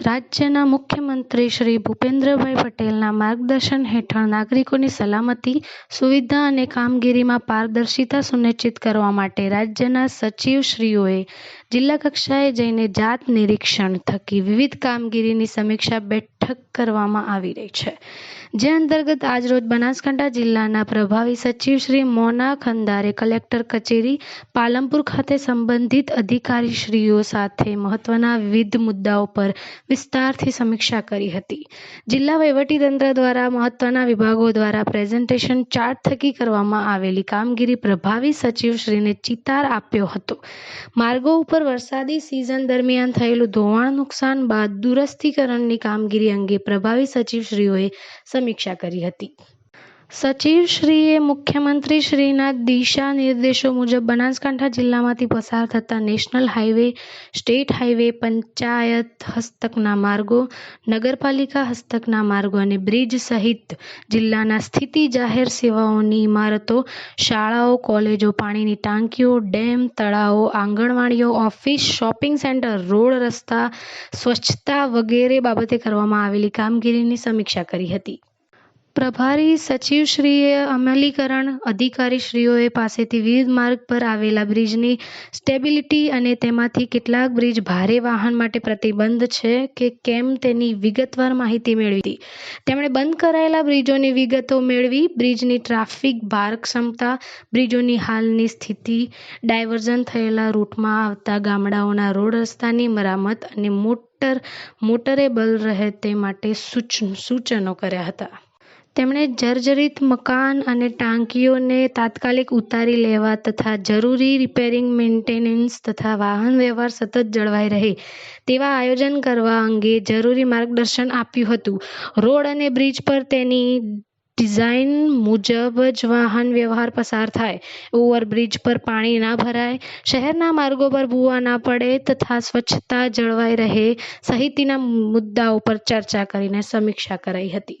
રાજ્યના મુખ્યમંત્રી શ્રી ભૂપેન્દ્રભાઈ પટેલના માર્ગદર્શન હેઠળ નાગરિકોની સલામતી, સુવિધા અને કામગીરીમાં પારદર્શિતા સુનિશ્ચિત કરવા માટે રાજ્યના સચિવશ્રીઓએ જિલ્લા કક્ષાએ જઈને જાત નિરીક્ષણ થકી વિવિધ કામગીરીની સમીક્ષા બેઠક કરવામાં આવી રહી છે. જે અંતર્ગત આજરોજ બનાસકાંઠા જિલ્લાના પ્રભારી સચિવ શ્રી મોના ખંદારે કલેક્ટર કચેરી પાલનપુર ખાતે સંબંધિત અધિકારીશ્રીઓ સાથે મહત્વના વિવિધ મુદ્દાઓ પર વિસ્તારથી સમીક્ષા કરી હતી. જિલ્લા વહીવટીતંત્ર દ્વારા મહત્વના વિભાગો દ્વારા પ્રેઝન્ટેશન ચાર્ટ થકી કરવામાં આવેલી કામગીરી પ્રભાવી સચિવશ્રીને ચિતાર આપ્યો હતો. માર્ગો ઉપર વરસાદી સિઝન દરમિયાન થયેલું ધોવાણ નુકસાન બાદ દુરસ્તીકરણની કામગીરી અંગે પ્રભાવી સચિવશ્રીઓએ સમીક્ષા કરી હતી. સચિવશ્રીએ મુખ્યમંત્રીશ્રીના દિશા નિર્દેશો મુજબ બનાસકાંઠા જિલ્લામાંથી પસાર થતા national highway, state highway, panchayat હસ્તકના માર્ગો, નગરપાલિકા હસ્તકના માર્ગો અને બ્રિજ સહિત જિલ્લાના સ્થિતિ જાહેર સેવાઓની ઇમારતો, શાળાઓ, કોલેજો, પાણીની ટાંકીઓ, ડેમ, તળાવો, આંગણવાડીઓ, ઓફિસ, શોપિંગ સેન્ટર, રોડ રસ્તા, સ્વચ્છતા વગેરે બાબતે કરવામાં આવેલી કામગીરીની સમીક્ષા કરી હતી. પ્રભારી સચિવશ્રીએ અમલીકરણ અધિકારીશ્રીઓએ પાસેથી વિવિધ માર્ગ પર આવેલા બ્રિજની સ્ટેબિલિટી અને તેમાંથી કેટલાક બ્રિજ ભારે વાહન માટે પ્રતિબંધ છે કે કેમ તેની વિગતવાર માહિતી મેળવી હતી. તેમણે બંધ કરાયેલા બ્રિજોની વિગતો મેળવી, બ્રિજની ટ્રાફિક ભાર ક્ષમતા બ્રિજોની હાલની સ્થિતિ, ડાયવર્ઝન થયેલા રૂટમાં આવતા ગામડાઓના રોડ રસ્તાની મરામત અને મોટર મોટરેબલ રહે તે માટે સૂચનો કર્યા હતા. તેમણે જર્જરિત મકાન અને ટાંકીઓને તાત્કાલિક ઉતારી લેવા તથા જરૂરી રિપેરિંગ, મેન્ટેનન્સ તથા વાહન વ્યવહાર સતત જળવાઈ રહે તેવા આયોજન કરવા અંગે જરૂરી માર્ગદર્શન આપ્યું હતું. રોડ અને બ્રિજ પર તેની ડિઝાઇન મુજબ જ વાહન વ્યવહાર પસાર થાય. ઓવરબ્રિજ પર પાણી ના ભરાય, શહેરના માર્ગો પર ભૂવા ના પડે તથા સ્વચ્છતા જળવાઈ રહે સહિતના મુદ્દાઓ પર ચર્ચા કરીને સમીક્ષા કરાઈ હતી.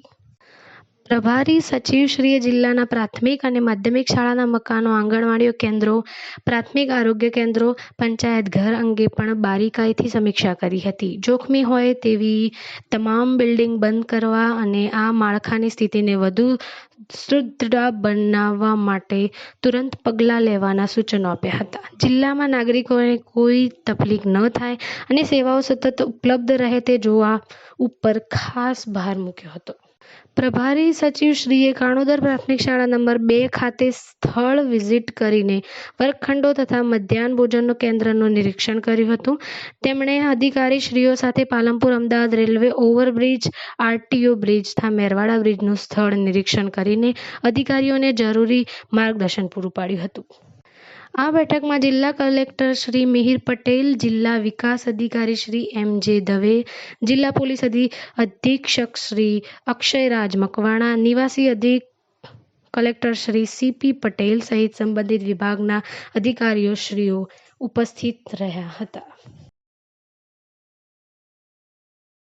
પ્રભારી સચિવશ્રીએ જિલ્લાના પ્રાથમિક અને માધ્યમિક શાળાના મકાનો, આંગણવાડીઓ કેન્દ્રો, પ્રાથમિક આરોગ્ય કેન્દ્રો, પંચાયત ઘર અંગે પણ બારીકાઈથી સમીક્ષા કરી હતી. જોખમી હોય તેવી તમામ બિલ્ડિંગ બંધ કરવા અને આ માળખાની સ્થિતિને વધુ સુદૃઢ બનાવવા માટે તુરંત પગલાં લેવાના સૂચનો આપ્યા હતા. જિલ્લામાં નાગરિકોને કોઈ તકલીફ ન થાય અને સેવાઓ સતત ઉપલબ્ધ રહે તે જોવા ઉપર ખાસ ભાર મૂક્યો હતો. પ્રભારી સચિવશ્રીએ કાણોદર પ્રાથમિક શાળા નંબર બે ખાતે સ્થળ વિઝિટ કરીને વર્ગખંડો તથા મધ્યાહન ભોજન કેન્દ્રનું નિરીક્ષણ કર્યું હતું. તેમણે અધિકારીશ્રીઓ સાથે Palanpur Ahmedabad railway overbridge, RTO bridge તથા મેરવાડા બ્રિજનું સ્થળ નિરીક્ષણ કરીને અધિકારીઓને જરૂરી માર્ગદર્શન પૂરું પાડ્યું હતું. આ બેઠકમાં જિલ્લા કલેક્ટર શ્રી મિહિર પટેલ, જિલ્લા વિકાસ અધિકારી શ્રી એમ જે દવે, જિલ્લા પોલીસ અધિક્ષક શ્રી અક્ષયરાજ મકવાણા, નિવાસી અધિક કલેક્ટર શ્રી સીપી પટેલ સહિત સંબંધિત વિભાગના અધિકારીઓ શ્રીઓ ઉપસ્થિત રહ્યા હતા.